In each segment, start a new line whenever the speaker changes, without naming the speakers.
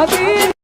হাবিব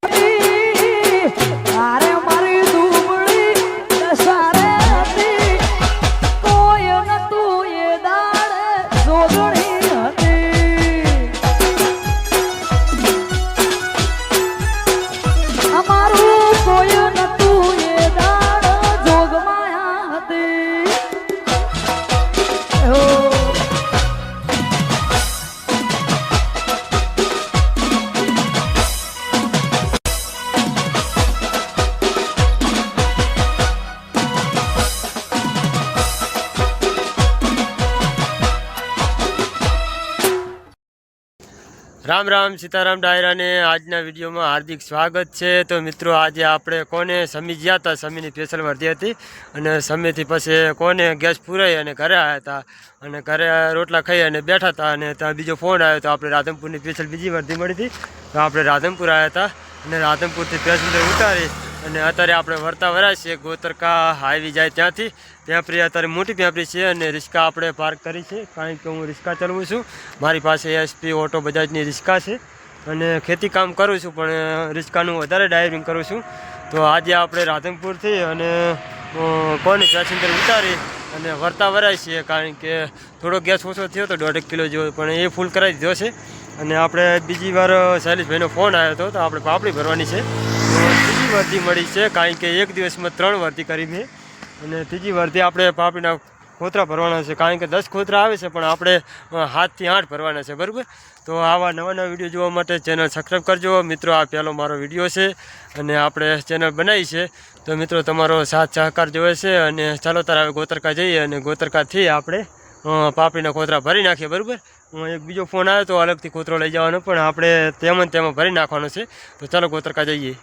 રામ રામ સીતારામ ડાયરાને આજના વિડીયોમાં હાર્દિક સ્વાગત છે. તો મિત્રો, આજે આપણે કોને સમી ગયા હતા? સમીની સ્પેશિયલ વર્ધી હતી. અને સમીથી પછી કોને ગેસ પૂરાઈ અને ઘરે આવ્યા હતા. અને ઘરે રોટલા ખાઈ અને બેઠા હતા. અને ત્યાં બીજો ફોન આવ્યો તો આપણે રાધનપુરની સ્પેશિયલ બીજી વર્ધી મળી હતી. તો આપણે રાધનપુર આવ્યા હતા. અને રાધનપુરથી પેસેન્જર ઉતારી અને અત્યારે આપણે વર્તા વરાય છીએ. ગોતરકા હાઈવી જાય ત્યાંથી. પેપરી અત્યારે મોટી પેપરી છે અને રિક્ષા આપણે પાર્ક કરી છે. કારણ કે હું રિક્ષા ચલાવું છું. મારી પાસે એસપી ઓટો બજાજની રિક્ષા છે અને ખેતી કામ કરું છું, પણ રિક્ષાનું વધારે ડ્રાઇવિંગ કરું છું. તો આજે આપણે રાધનપુરથી અને કોની પેસેન્જર ઉતારી અને વર્તા વરાય છીએ. કારણ કે થોડો ગેસ ઓછો થયો તો દોઢેક કિલો જેવો, પણ એ ફૂલ કરાવી દીધો છે. અને આપણે બીજી વાર શૈલેષભાઈનો ફોન આવ્યો હતો, તો આપણે પાપડી ભરવાની છે. ત્રીજી વર્દી મળી છે, કારણ કે એક દિવસમાં ત્રણ વર્દી કરી મેં અને ત્રીજી વર્દી આપણે પાપડીના ખોતરા ભરવાના છે, કારણ કે દસ ખોતરા આવે છે, પણ આપણે હાથથી આઠ ભરવાના છે, બરાબર? તો આવા નવા નવા વીડિયો જોવા માટે ચેનલ સબસ્ક્રાઈબ કરજો. મિત્રો, આ પહેલો મારો વીડિયો છે, અને આપણે ચેનલ બનાવી છે. તો મિત્રો, તમારો સાથ સહકાર જોવે છે, અને ચાલો તારે હવે ગોતરકા જઈએ, અને ગોતરકાથી આપણે પાપડીના ખોતરા ભરી નાખીએ, બરાબર? એક બીજો ફોન આવ્યો તો અલગથી ખોતરો લઈ જવાનો, પણ આપણે તેમ તેમાં ભરી નાખવાનો છે. તો ચાલો ગોતરકા જઈએ.